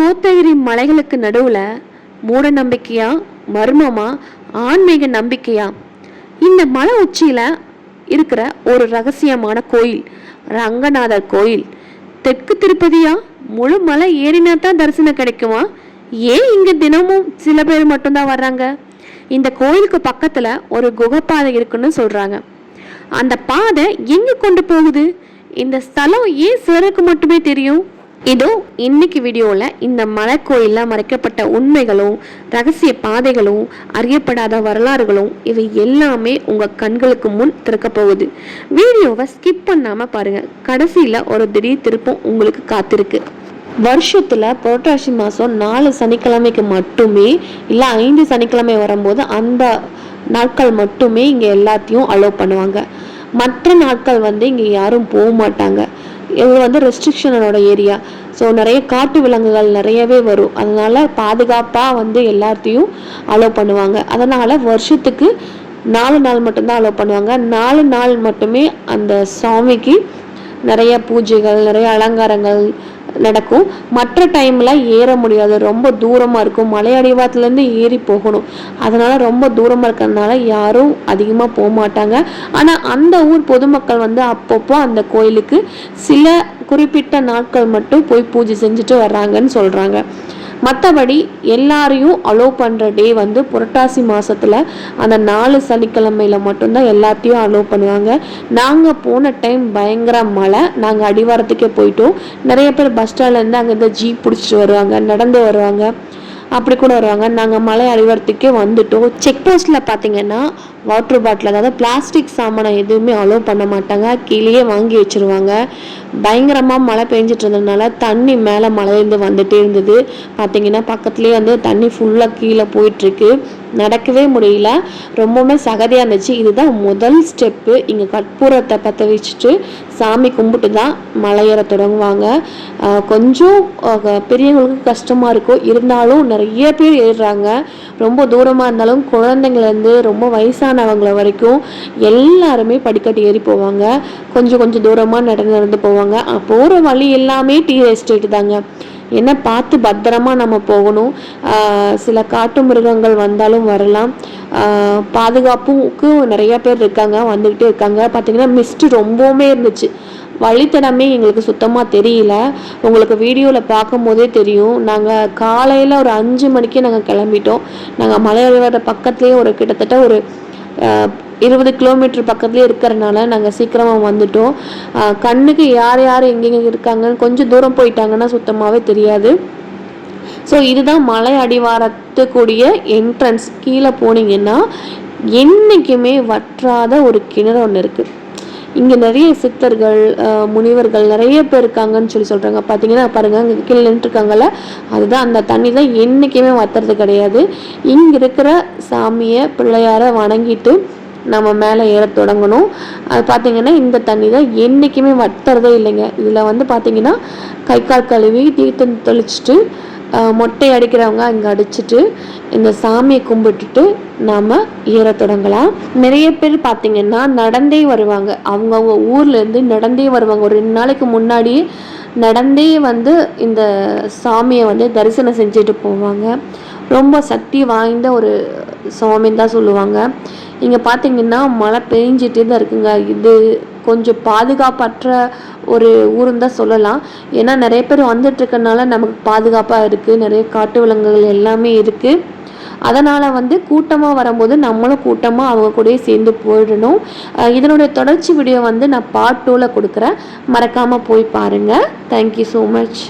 கோத்தகிரி மலைகளுக்கு நடுவில் மூட நம்பிக்கையா மர்மமா ஆன்மீக நம்பிக்கையா? இந்த மலை உச்சியில் இருக்கிற ஒரு ரகசியமான கோயில் ரங்கநாதர் கோயில். தெற்கு திருப்பதியா? முழு மலை ஏறினா தான் தரிசனம் கிடைக்குமா? ஏன் இங்கே தினமும் சில பேர் மட்டும்தான் வர்றாங்க? இந்த கோயிலுக்கு பக்கத்தில் ஒரு குகைப்பாதை இருக்குன்னு சொல்கிறாங்க அந்த பாதை எங்கே கொண்டு போகுது? இந்த ஸ்தலம் ஏன் சிலருக்கு மட்டுமே தெரியும்? இதோ இன்னைக்கு வீடியோவில் இந்த மலைக்கோயிலில் மறைக்கப்பட்ட உண்மைகளும் ரகசிய பாதைகளும் அறியப்படாத வரலாறுகளும் இவை எல்லாமே உங்கள் கண்களுக்கு முன் திறக்க போகுது. வீடியோவை ஸ்கிப் பண்ணாமல் பாருங்கள் கடைசியில் ஒரு திடீர் திருப்பம் உங்களுக்கு காத்திருக்கு. வருஷத்தில் புரட்டாசி மாதம் நாலு சனிக்கிழமைக்கு மட்டுமே இல்லை ஐந்து சனிக்கிழமை வரும்போது அந்த நாட்கள் மட்டுமே இங்கே எல்லாத்தையும் அலோவ் பண்ணுவாங்க. மற்ற நாட்கள் வந்து இங்கே யாரும் போக மாட்டாங்க. இது வந்து ரெஸ்ட்ரிக்ஷனோட ஏரியா ஸோ நிறைய காட்டு விலங்குகள் நிறையவே வரும். அதனால் பாதுகாப்பாக வந்து எல்லாத்தையும் அலோவ் பண்ணுவாங்க. அதனால் வருஷத்துக்கு நாலு நாள் மட்டும்தான் அலோவ் பண்ணுவாங்க. நாலு நாள் மட்டுமே அந்த சாமிக்கு நிறைய பூஜைகள் நிறைய அலங்காரங்கள் நடக்கும். மற்ற டைமில் ஏற முடியாது. ரொம்ப தூரமாக இருக்கும். மலை அடிவாரத்துலேருந்து ஏறி போகணும். அதனால் ரொம்ப தூரமாக இருக்கிறதுனால யாரும் அதிகமாக போக மாட்டாங்க. ஆனால் அந்த ஊர் பொதுமக்கள் வந்து அப்பப்போ அந்த கோயிலுக்கு சில குறிப்பிட்ட நாட்கள் மட்டும் போய் பூஜை செஞ்சுட்டு வர்றாங்கன்னு சொல்கிறாங்க மற்றபடி எல்லாரையும் அலோவ் பண்ணுற டே வந்து புரட்டாசி மாதத்தில் அந்த நாலு சனிக்கிழமையில் மட்டும்தான் எல்லாத்தையும் அலோவ் பண்ணுவாங்க. நாங்கள் போன டைம் பயங்கர மழை. நாங்கள் அடிவாரத்துக்கே போயிட்டோம். நிறைய பேர் பஸ் ஸ்டாண்ட்லேருந்து அங்கேருந்து ஜீப் பிடிச்சிட்டு வருவாங்க நடந்து வருவாங்க. அப்படி கூட வருவாங்க. நாங்கள் மலை அடிவாரத்துக்கே வந்துட்டோம். செக் போஸ்ட்டில் பார்த்தீங்கன்னா வாட்டர் பாட்டில் அதாவது பிளாஸ்டிக் சாமானை எதுவுமே அலோவ் பண்ண மாட்டாங்க. கீழேயே வாங்கி வச்சுருவாங்க. பயங்கரமாக மழை பெஞ்சிட்டு இருந்ததுனால தண்ணி மேலே மழையிலேருந்து வந்துகிட்டே இருந்தது. பார்த்தீங்கன்னா பக்கத்துலேயே வந்து தண்ணி ஃபுல்லாக கீழே போயிட்டுருக்கு. நடக்கவே முடியல. ரொம்பவுமே சகதியாக இருந்துச்சு. இதுதான் முதல் ஸ்டெப்பு இங்கே கற்பூரத்தை பற்ற வச்சுட்டு சாமி கும்பிட்டு தான் மலையேற தொடங்குவாங்க. கொஞ்சம் பெரியவங்களுக்கு கஷ்டமாக இருக்கும். இருந்தாலும் நிறைய பேர் ஏறுறாங்க. ரொம்ப தூரமாக இருந்தாலும் குழந்தைங்கள்லேருந்து ரொம்ப வயசானவங்களை வரைக்கும் எல்லாருமே படிக்கட்டு ஏறி போவாங்க. கொஞ்சம் கொஞ்சம் தூரமாக நடந்து நடந்து போவாங்க. போகிற வழி எல்லாமே டீ எஸ்டேட் தாங்க. என்ன பார்த்து பத்திரமா நம்ம போகணும். சில காட்டு மிருகங்கள் வந்தாலும் வரலாம். பாதுகாப்புக்கும் பாதுகாப்புக்கு நிறைய பேர் இருக்காங்க வந்துக்கிட்டே இருக்காங்க. பார்த்தீங்கன்னா மிஸ்ட் ரொம்பவுமே இருந்துச்சு. வழித்தடமே எங்களுக்கு சுத்தமாக தெரியல. உங்களுக்கு வீடியோவில் பார்க்கும் போதே தெரியும். நாங்கள் காலையில் ஒரு அஞ்சு மணிக்கே நாங்கள் கிளம்பிட்டோம். நாங்கள் மலையறிவாத பக்கத்துலேயே ஒரு கிட்டத்தட்ட ஒரு இருபது கிலோமீட்டர் பக்கத்துலேயே இருக்கிறனால நாங்கள் சீக்கிரமாக வந்துட்டோம். கண்ணுக்கு யார் யார் எங்கெங்கே இருக்காங்கன்னு கொஞ்சம் தூரம் போயிட்டாங்கன்னா சுத்தமாகவே தெரியாது. ஸோ இதுதான் மலை அடிவாரத்துக்கூடிய என்ட்ரன்ஸ் கீழே போனீங்கன்னா என்றைக்குமே வற்றாத ஒரு கிணறு ஒன்று இருக்குது இங்கே நிறைய சித்தர்கள் முனிவர்கள் நிறைய பேர் இருக்காங்கன்னு சொல்லி சொல்கிறாங்க பார்த்தீங்கன்னா பாருங்கள் அங்கே கீழே நின்றுருக்காங்கல்ல? அதுதான் அந்த தண்ணி தான் என்றைக்குமே வத்துறது கிடையாது. இங்கே இருக்கிற சாமியை பிள்ளையாரை வணங்கிட்டு நம்ம மேலே ஏற தொடங்கணும். அது பார்த்தீங்கன்னா இந்த தண்ணி தான் என்றைக்குமே வத்துறதே இல்லைங்க. இதில் வந்து பார்த்தீங்கன்னா கை கால் கழுவி தீர்த்தம் தெளிச்சிட்டு மொட்டை அடிக்கிறவங்க அங்கே அடிச்சிட்டு இந்த சாமியை கும்பிட்டுட்டு நாம் ஏற தொடங்கலாம். நிறைய பேர் பார்த்தீங்கன்னா நடந்தே வருவாங்க. அவங்கவுங்க ஊர்லேருந்து நடந்தே வருவாங்க. ஒரு ரெண்டு நாளைக்கு முன்னாடியே நடந்தே வந்து இந்த சாமியை வந்து தரிசனம் செஞ்சுட்டு போவாங்க. ரொம்ப சக்தி வாய்ந்த ஒரு சாமின்னு தான் சொல்லுவாங்க. இங்கே பார்த்தீங்கன்னா மழை பெஞ்சிட்டே தான் இருக்குங்க. இது கொஞ்சம் பாதுகாப்பற்ற ஒரு ஊருன்னு தான் சொல்லலாம். ஏன்னா நிறைய பேர் வந்துட்டுருக்கனால நமக்கு பாதுகாப்பாக இருக்குது நிறைய காட்டு விலங்குகள் எல்லாமே இருக்குது அதனால் வந்து கூட்டமாக வரும்போது நம்மளும் கூட்டமாக அவங்க கூடயே சேர்ந்து போயிடணும். இதனுடைய தொடர்ச்சி வீடியோ வந்து நான் பார்ட் டூவில் கொடுக்குறேன். மறக்காமல் போய் பாருங்கள் தேங்க்யூ ஸோ மச்